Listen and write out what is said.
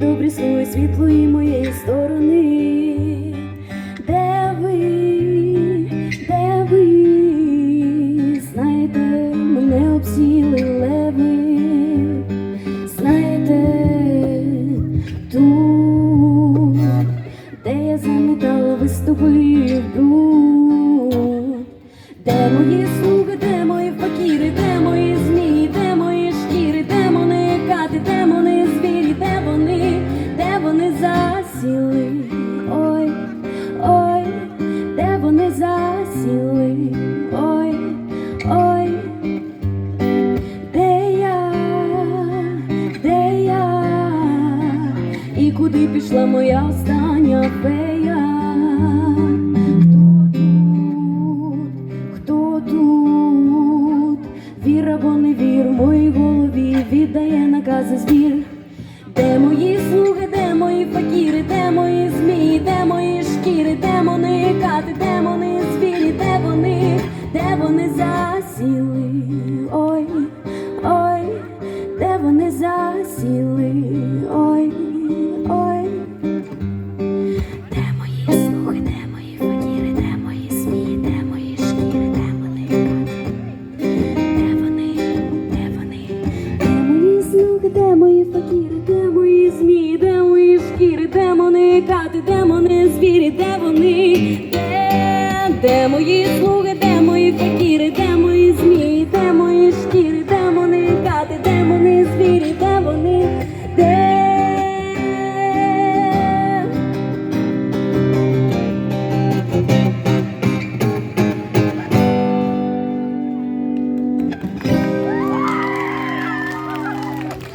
добрі слуги світлої моєї сторони. Де ви, де ви, знаєте, мене обсіли леви, знаєте, тут, де я заметала виступи в бруд. Де мої слуги, засіли? Ой, ой, де вони засіли? Ой, ой, де я, де я, і куди пішла моя остання фея? Хто тут, хто тут? Віра, або не вір, моїй голові віддає накази звір. Де мої де мої факіри, де мої змії, де мої шкіри, де демони кати, демони звірі, де вони, де вони засіли? Ой, ой, де вони засіли? Ой. Демони звірі, де вони, де, де мої слуги,